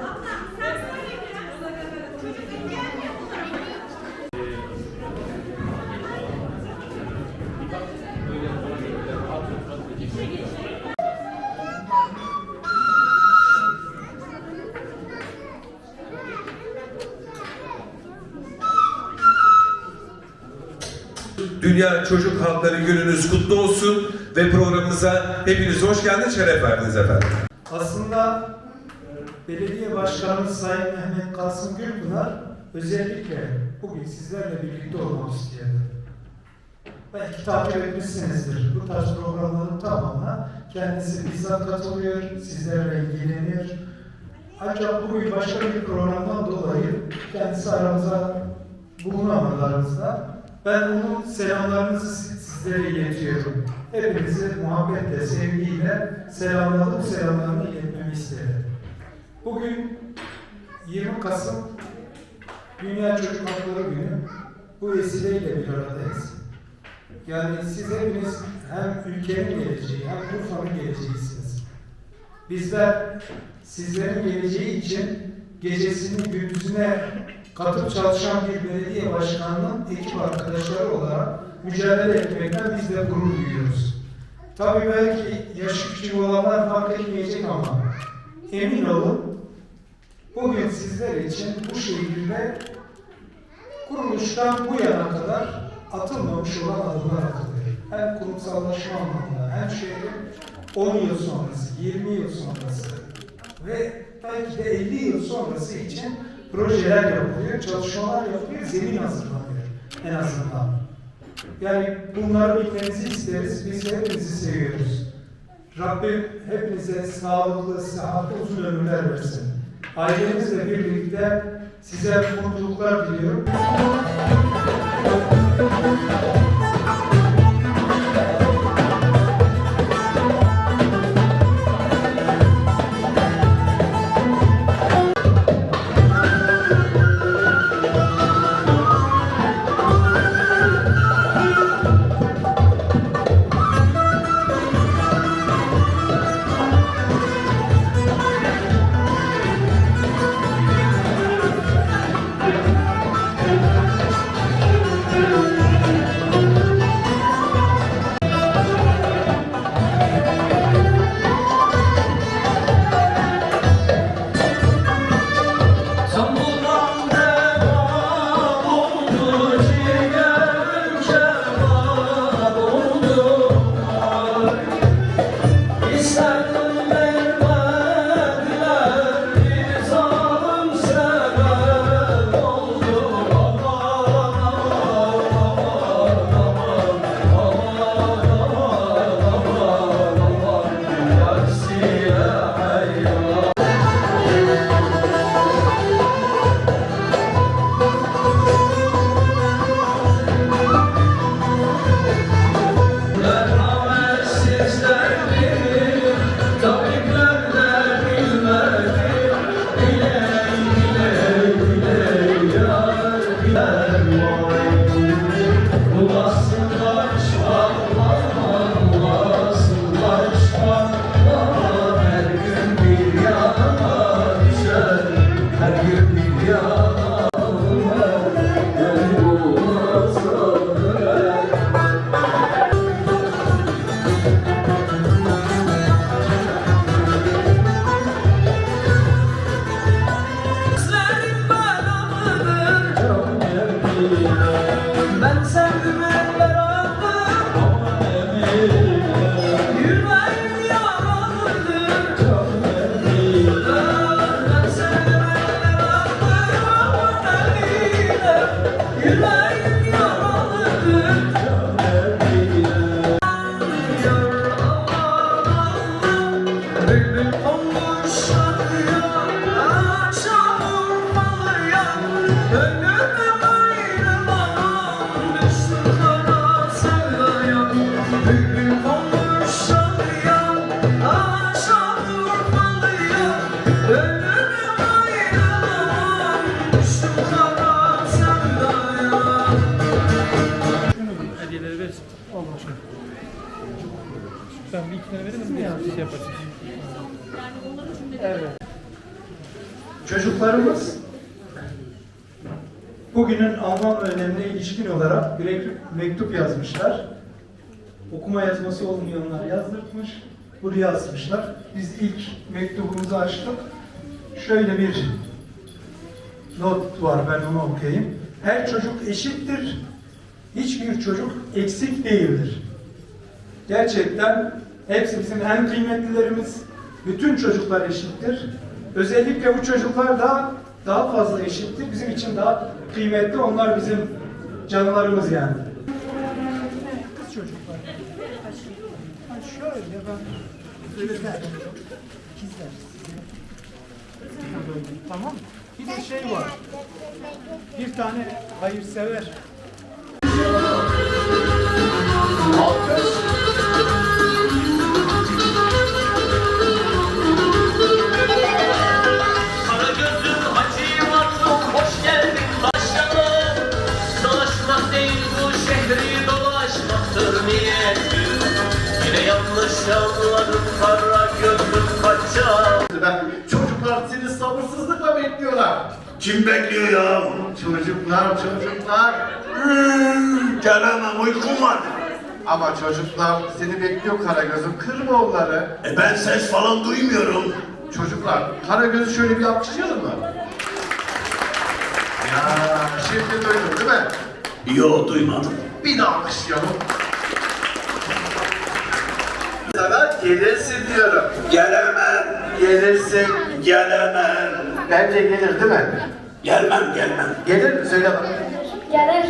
Abla sen söyle biraz. Çocuk engelli. Dünya Çocuk Hakları Gününüz kutlu olsun ve programımıza hepiniz hoş geldiniz, şeref verdiniz efendim. Aslında e, belediye başkanımız Sayın Mehmet Kasım Gülpınar özellikle bugün sizlerle birlikte olmak istiyordu. Belki takip etmişsinizdir. Bu tarz programların tamamına kendisi bizzat katılıyor, sizlerle ilgileniyor. Ancak bugün başka bir programdan dolayı kendisi aramıza bulunamadı aramızda. Ben onun selamlarınızı sizlere iletiyorum. Hepinizi muhabbetle, sevgiyle selamladım, selamlarını iletmemi isterim. Bugün 20 Kasım Dünya Çocuk Hakları Günü. Bu vesileyle bir aradayız. Yani siz hepiniz hem ülkenin geleceği hem Urfa'nın geleceğisiniz. Bizler sizlerin geleceği için gecesini gündüzüne katıp çalışan bir belediye başkanının ekip arkadaşları olarak mücadele etmekten biz de gurur duyuyoruz. Tabii belki yaşı küçük olanlar fark etmeyecek ama emin olun bugün sizler için bu şehirde kuruluştan bu yana kadar atılmamış olan adımlar atılıyor. Hem kurumsallaşma anlamında hem şehrin 10 yıl sonrası, 20 yıl sonrası ve belki de 50 yıl sonrası için projeler yapılıyor, çalışmalar yapılıyor, zemin hazırlanıyor en azından. Yani bunları bilmenizi isteriz, biz hepinizi seviyoruz. Rabbim hepinize sağlıklı, sıhhatli, uzun ömürler versin. Ailenizle birlikte size mutluluklar diliyorum. Verir misin? Bir şey yaparsın. Evet. Çocuklarımız bugünün anlam ve önemine ilişkin olarak bir mektup yazmışlar. Okuma yazması olmayanlar yazdırmış, buraya yazmışlar. Biz ilk mektubumuzu açtık. Şöyle bir not var, ben onu okuyayım. Her çocuk eşittir, hiçbir çocuk eksik değildir. Gerçekten hepsi bizim en kıymetlilerimiz. Bütün çocuklar eşittir. Özellikle bu çocuklar da daha fazla eşittir. Bizim için daha kıymetli. Onlar bizim canlarımız yani. Kız çocuklar. Ha şöyle ben. Tamam. Bir de şey var. Bir tane hayırsever Kara kaçar Çocuklar seni sabırsızlıkla bekliyorlar. Kim bekliyor ya? Çocuklar, çocuklar. Hmm, gelemem uykum var. Ama çocuklar seni bekliyor Karagöz'üm. Kırma onları. E ben ses falan duymuyorum. Çocuklar, Karagöz'ü şöyle bir alkışlayalım mı? Ya, şimdi duydun değil mi? Yo duymadım. Bir daha alkışlayalım. Sana gelirsin diyorum. Gelemem, Gelirsin. gelemem. Bence gelir değil mi? Gelmem, gelmem. Gelir mi? Söyle bak. Gelir.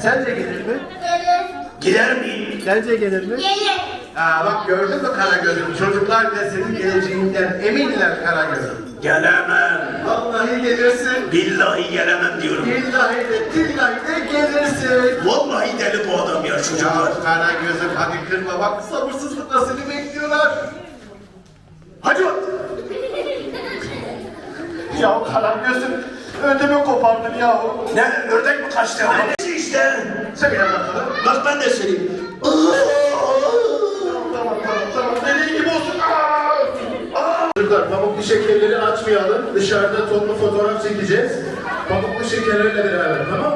Sence gelir mi? Gelir. Gider miyim? Sence gelir mi? Gelir. Aa bak gördün mü Karagöz'üm? Çocuklar bile senin geleceğinden eminler Karagöz'üm. Gelemem. Vallahi gelirsin. Billahi gelemem diyorum. Billahi de billahi de gelirsin. Vallahi deli bu adam ya çocuklar. Ya Karagöz'üm hadi kırma bak sabırsızlıkla seni bekliyorlar. Hadi. Ya Karagöz'üm ödümü kopardın yahu. Ne ördek mi kaçtı? Hadi işte. Söyle bakalım. Bak ben de söyleyeyim. Tamam tamam tamam dediğin gibi olsun. Aa! Çocuklar pamuklu tonlu fotoğraf çekeceğiz. Pamuklu şekerlerle beraber tamam mı?